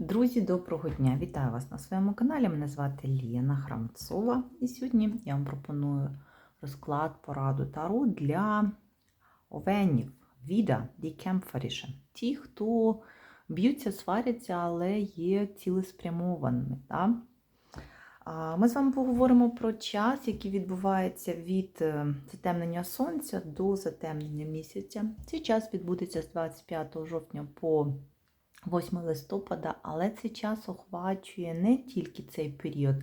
Друзі, доброго дня! Вітаю вас на своєму каналі. Мене звати Ліна Храмцова. І сьогодні я вам пропоную розклад пораду Таро для овенів, віда, дікемфаріше. Ті, хто б'ються, сваряться, але є цілеспрямованими. Да? Ми з вами поговоримо про час, який відбувається від е, затемнення сонця до затемнення місяця. Цей час відбудеться з 25 жовтня по 8 листопада, але цей час охвачує не тільки цей період,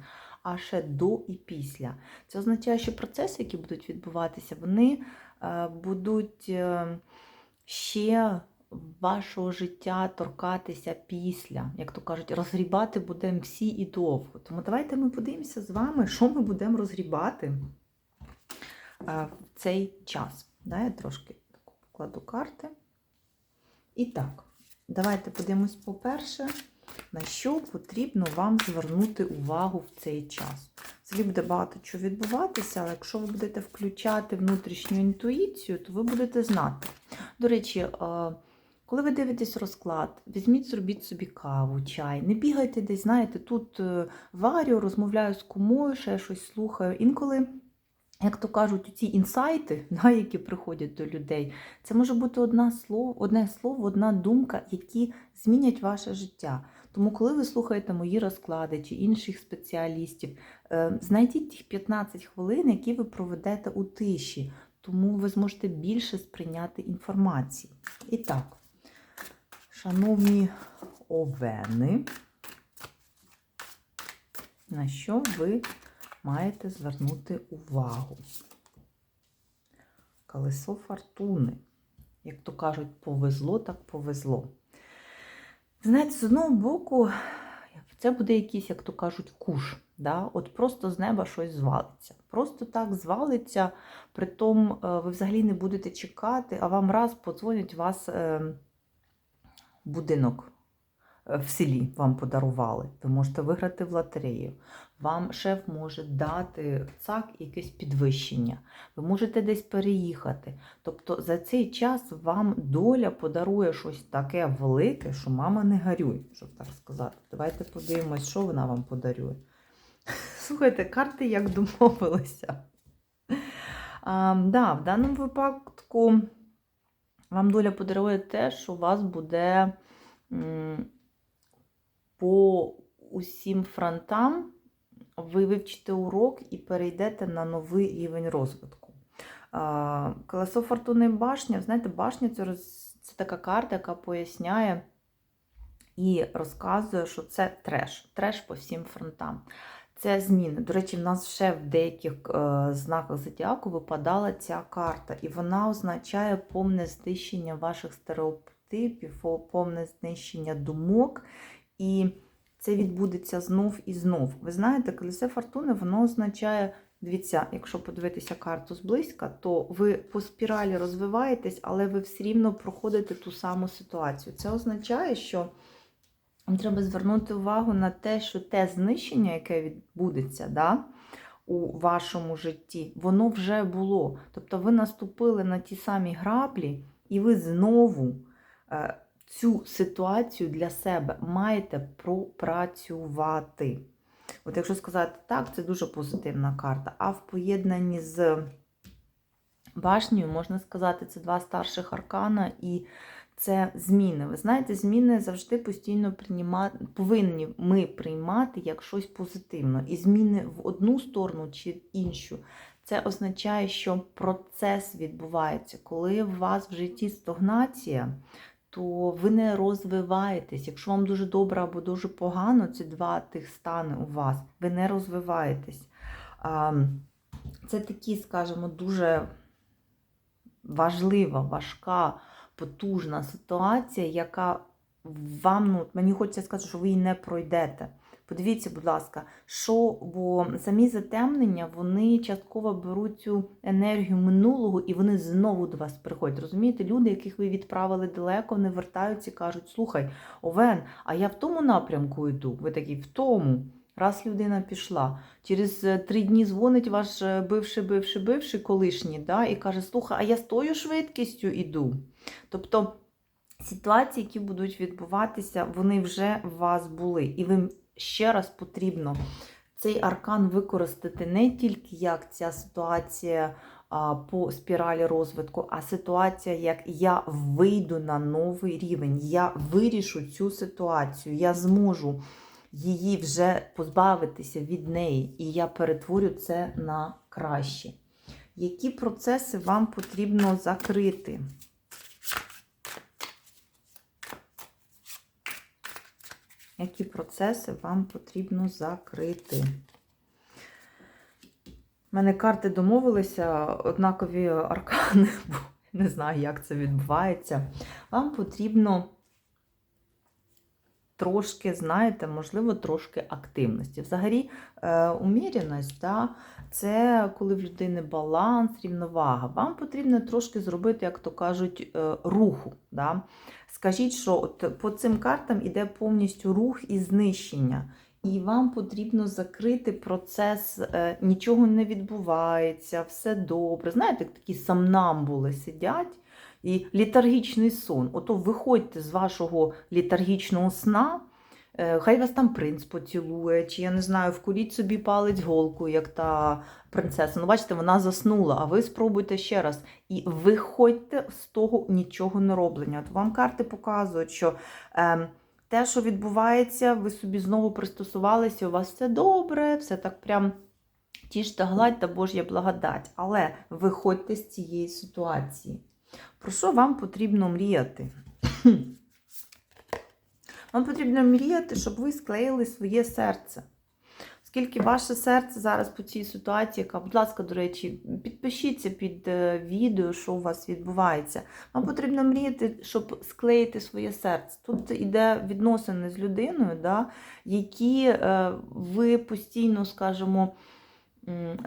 а ще до і після. Це означає, що процеси, які будуть відбуватися, вони е, будуть е, ще вашого життя торкатися після, як то кажуть, розгрібати будемо всі і довго. Тому давайте ми подивимося з вами, що ми будемо розгрібати е, в цей час. Я трошки покладу карти. І так. Давайте подивимось, по-перше, на що потрібно вам звернути увагу в цей час. Взагалі буде багато чого відбуватися, але якщо ви будете включати внутрішню інтуїцію, то ви будете знати. До речі, коли ви дивитесь розклад, візьміть, зробіть собі каву, чай, не бігайте десь, знаєте, тут е, варю, розмовляю з кумою, ще щось слухаю. Інколи. Як то кажуть, ці інсайти, да, які приходять до людей, це може бути одне слово, одне слово, одна думка, які змінять ваше життя. Тому, коли ви слухаєте мої розклади чи інших спеціалістів, е, знайдіть тих 15 хвилин, які ви проведете у тиші, тому ви зможете більше сприйняти інформації. І так, шановні овени, на що ви маєте звернути увагу. Колесо фортуни. Як то кажуть, повезло, так повезло. Знаєте, з одного боку, це буде якийсь, як то кажуть, куш. Да? От просто з неба щось звалиться. Просто так звалиться, притом е, ви взагалі не будете чекати, а вам раз подзвонять вас е, будинок в селі вам подарували. Ви можете виграти в лотерею. Вам шеф може дати цак якесь підвищення. Ви можете десь переїхати. Тобто за цей час вам доля подарує щось таке велике, що мама не горюй, щоб так сказати. Давайте подивимось, що вона вам подарує. Слухайте, карти як домовилися. А, да, В даному випадку вам доля подарує те, що у вас буде по усім фронтам ви вивчите урок і перейдете на новий рівень розвитку. Колесо Фортуни башня, знаєте, башня це, це така карта, яка поясняє і розказує, що це треш, треш по всім фронтам. Це зміни. До речі, в нас ще в деяких е, знаках зодіаку випадала ця карта, і вона означає повне знищення ваших стереотипів, повне знищення думок і це відбудеться знов і знов. Ви знаєте, колесе фортуни воно означає, дивіться, якщо подивитися карту зблизька, то ви по спіралі розвиваєтесь, але ви все рівно проходите ту саму ситуацію. Це означає, що треба звернути увагу на те, що те знищення, яке відбудеться, да, у вашому житті, воно вже було. Тобто ви наступили на ті самі граблі, і ви знову. Цю ситуацію для себе маєте пропрацювати. От якщо сказати так, це дуже позитивна карта. А в поєднанні з башнею, можна сказати, це два старших аркана і це зміни. Ви знаєте, зміни завжди постійно приймати, повинні ми приймати як щось позитивне. І зміни в одну сторону чи іншу. Це означає, що процес відбувається. Коли у вас в житті стагнація, то ви не розвиваєтесь. Якщо вам дуже добре або дуже погано, ці два тих стани у вас, ви не розвиваєтесь. Це такі, скажімо, дуже важлива, важка, потужна ситуація, яка вам, ну, мені хочеться сказати, що ви її не пройдете. Подивіться, будь ласка, що, бо самі затемнення вони частково беруть цю енергію минулого і вони знову до вас приходять. Розумієте, люди, яких ви відправили далеко, вони вертаються і кажуть: слухай, Овен, а я в тому напрямку йду. Ви такі в тому. Раз людина пішла, через е, три дні дзвонить ваш е, бивший, бивший, бивший колишній, да, і каже: Слухай, а я з тою швидкістю йду. Тобто Ситуації, які будуть відбуватися, вони вже в вас були. І ви ще раз потрібно цей аркан використати не тільки як ця ситуація по спіралі розвитку, а ситуація, як я вийду на новий рівень, я вирішу цю ситуацію, я зможу її вже позбавитися від неї, і я перетворю це на краще. Які процеси вам потрібно закрити? Які процеси вам потрібно закрити? У мене карти домовилися, однакові аркани, не знаю, як це відбувається. Вам потрібно трошки, знаєте, можливо, трошки активності. Взагалі, е, уміряність, да, це коли в людини баланс, рівновага. Вам потрібно трошки зробити, як то кажуть, е, руху. Да. Скажіть, що от по цим картам іде повністю рух і знищення. І вам потрібно закрити процес, е, нічого не відбувається, все добре. Знаєте, такі самнамбули сидять і літаргічний сон. Ото виходьте з вашого літаргічного сна, е, хай вас там принц поцілує, чи я не знаю, вкуріть собі палець голку, як та принцеса. Ну, бачите, вона заснула, а ви спробуйте ще раз. І виходьте з того нічого не роблення. От вам карти показують, що. Е, те, що відбувається, ви собі знову пристосувалися, у вас все добре, все так прям тіш та гладь та Божя благодать. Але виходьте з цієї ситуації. Про що вам потрібно мріяти? Вам потрібно мріяти, щоб ви склеїли своє серце. Оскільки ваше серце зараз по цій ситуації, яка, будь ласка, до речі, підпишіться під е, відео, що у вас відбувається. Вам потрібно мріяти, щоб склеїти своє серце. Тут іде відносини з людиною, да, які е, ви постійно, скажімо,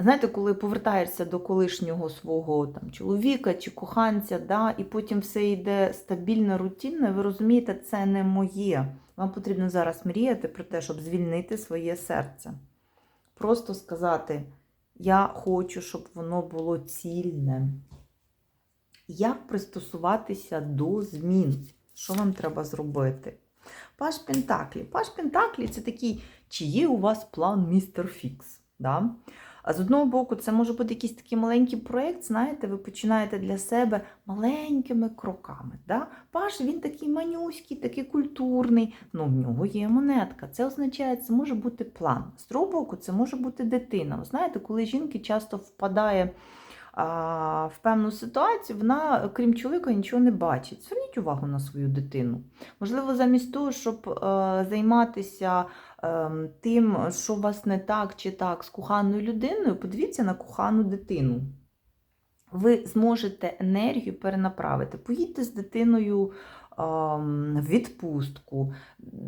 Знаєте, коли повертаєшся до колишнього свого там, чоловіка чи коханця, да, і потім все йде стабільно, рутинно, ви розумієте, це не моє. Вам потрібно зараз мріяти про те, щоб звільнити своє серце. Просто сказати, я хочу, щоб воно було цільне. Як пристосуватися до змін? Що вам треба зробити? Паш Пентаклі. Паш Пентаклі це такий, чи є у вас план містер Фікс? Да? А з одного боку, це може бути якийсь такий маленький проєкт, знаєте, ви починаєте для себе маленькими кроками. Да? Паш, він такий манюський, такий культурний, ну в нього є монетка. Це означає, це може бути план. З другого боку, це може бути дитина. Ви знаєте, коли жінки часто впадає а, в певну ситуацію, вона, крім чоловіка, нічого не бачить. Зверніть увагу на свою дитину. Можливо, замість того, щоб а, займатися. Ем, тим, що у вас не так чи так з коханою людиною, подивіться на кохану дитину. Ви зможете енергію перенаправити. Поїдьте з дитиною ем, в відпустку.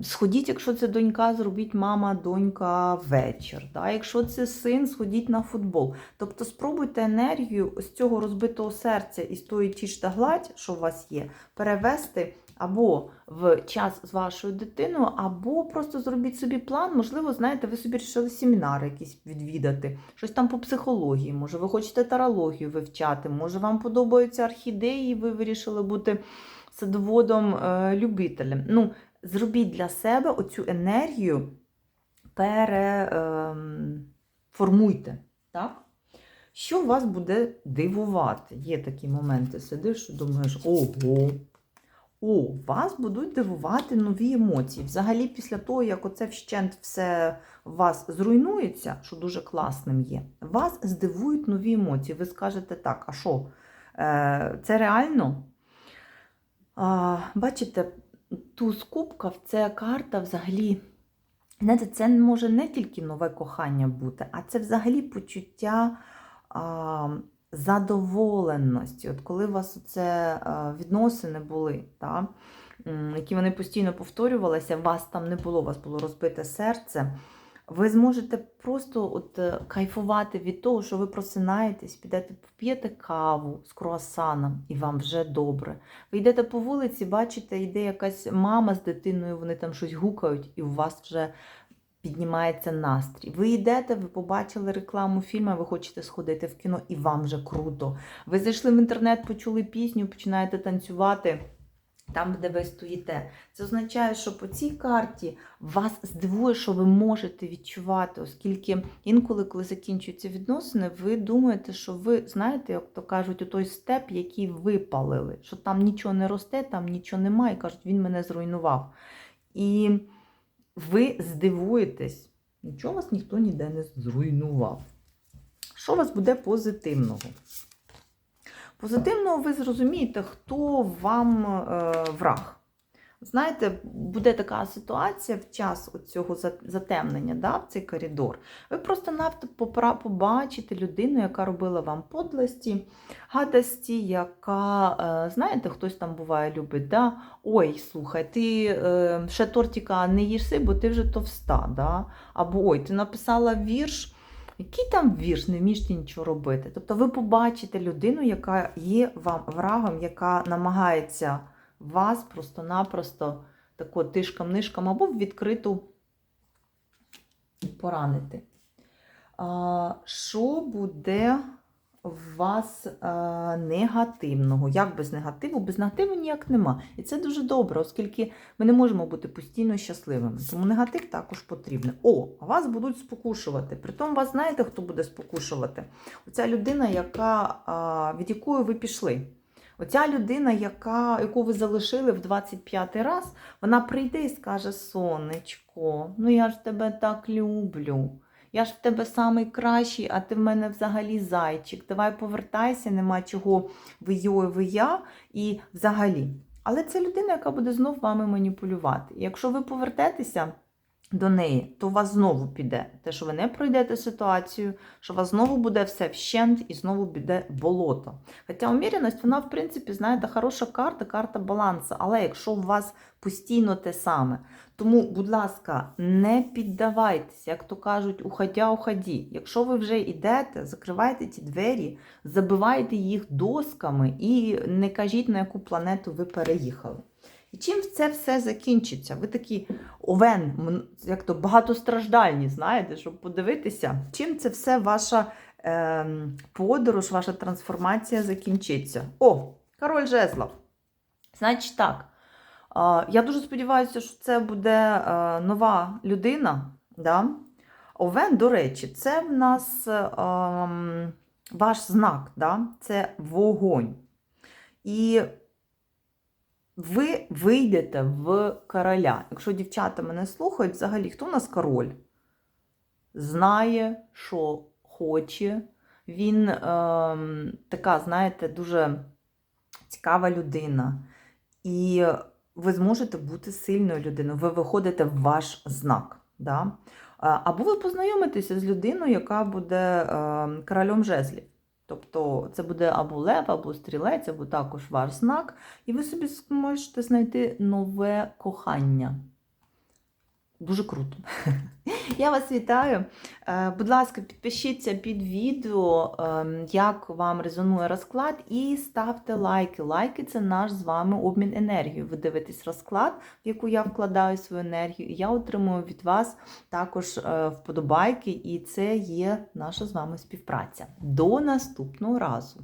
Сходіть, якщо це донька, зробіть мама, донька вечір. Да? Якщо це син, сходіть на футбол. Тобто спробуйте енергію з цього розбитого серця і з тої тіж та гладь, що у вас є, перевести або в час з вашою дитиною, або просто зробіть собі план. Можливо, знаєте, ви собі вирішили семінари якісь відвідати, щось там по психології, може, ви хочете тарологію вивчати, може, вам подобаються орхідеї, ви вирішили бути садоводом-любителем. Ну, Зробіть для себе оцю енергію, переформуйте. Ем, так? Що вас буде дивувати? Є такі моменти, сидиш думаєш, ого, о, вас будуть дивувати нові емоції. Взагалі, після того, як оце вщент все у вас зруйнується, що дуже класним є, вас здивують нові емоції. Ви скажете так, а що? Е, це реально? Бачите, туз кубків – це карта взагалі. Знаєте, Це може не тільки нове кохання бути, а це взагалі почуття задоволеності. От коли у вас це відносини були, та, які вони постійно повторювалися, вас там не було, у вас було розбите серце. Ви зможете просто от е, кайфувати від того, що ви просинаєтесь, підете поп'єте каву з круасаном, і вам вже добре. Ви йдете по вулиці, бачите, йде якась мама з дитиною, вони там щось гукають, і у вас вже піднімається настрій. Ви йдете, ви побачили рекламу фільму, ви хочете сходити в кіно, і вам вже круто. Ви зайшли в інтернет, почули пісню, починаєте танцювати. там, де ви стоїте. Це означає, що по цій карті вас здивує, що ви можете відчувати, оскільки інколи, коли закінчуються відносини, ви думаєте, що ви знаєте, як то кажуть, у той степ, який випалили, що там нічого не росте, там нічого немає, і кажуть, він мене зруйнував. І ви здивуєтесь, нічого вас ніхто ніде не зруйнував. Що у вас буде позитивного? Позитивного ви зрозумієте, хто вам е, враг. Знаєте, буде така ситуація в час цього затемнення, да, в цей коридор. Ви просто навто побачите людину, яка робила вам подлості, гадості, яка, е, знаєте, хтось там буває любить, да? ой, слухай, ти е, ще тортика не їси, бо ти вже товста. Да? Або ой, ти написала вірш. Який там вірш, не вмієш нічого робити. Тобто ви побачите людину, яка є вам врагом, яка намагається вас просто-напросто тако тишком-нишком або в відкриту поранити. А, Що буде в вас а, негативного? Як без негативу? Без негативу ніяк нема. І це дуже добре, оскільки ми не можемо бути постійно щасливими. Тому негатив також потрібен. О, вас будуть спокушувати. Притом вас знаєте, хто буде спокушувати? Оця людина, яка, а, від якої ви пішли. Оця людина, яка, яку ви залишили в 25-й раз, вона прийде і скаже: Сонечко, ну я ж тебе так люблю. Я ж в тебе самий кращий, а ти в мене взагалі зайчик. Давай повертайся, нема чого вийою вия і взагалі. Але це людина, яка буде знов вами маніпулювати. Якщо ви повертетеся до неї, то у вас знову піде те, що ви не пройдете ситуацію, що у вас знову буде все вщент і знову піде болото. Хоча уміряність, вона, в принципі, знаєте, хороша карта, карта балансу. Але якщо у вас постійно те саме, тому, будь ласка, не піддавайтеся, як то кажуть, уходя, уході. Якщо ви вже йдете, закривайте ті двері, забивайте їх досками і не кажіть, на яку планету ви переїхали. І чим це все закінчиться? Ви такі овен, як то багатостраждальні, знаєте, щоб подивитися, чим це все ваша е, подорож, ваша трансформація закінчиться. О, король жезлов. Значить так. Е, я дуже сподіваюся, що це буде е, нова людина. Да? Овен, до речі, це в нас е, ваш знак, да? це вогонь. І ви вийдете в короля. Якщо дівчата мене слухають, взагалі, хто у нас король? Знає, що хоче. Він е, така, знаєте, дуже цікава людина. І ви зможете бути сильною людиною, ви виходите в ваш знак. Да? Або ви познайомитеся з людиною, яка буде е, королем жезлів. Тобто це буде або лев, або стрілець, або також ваш знак, і ви собі можете знайти нове кохання. Дуже круто. Я вас вітаю. Е, будь ласка, підпишіться під відео, ем, як вам резонує розклад, і ставте лайки. Лайки це наш з вами обмін енергією. Ви дивитесь розклад, в яку я вкладаю свою енергію, і я отримую від вас також е, вподобайки, і це є наша з вами співпраця. До наступного разу!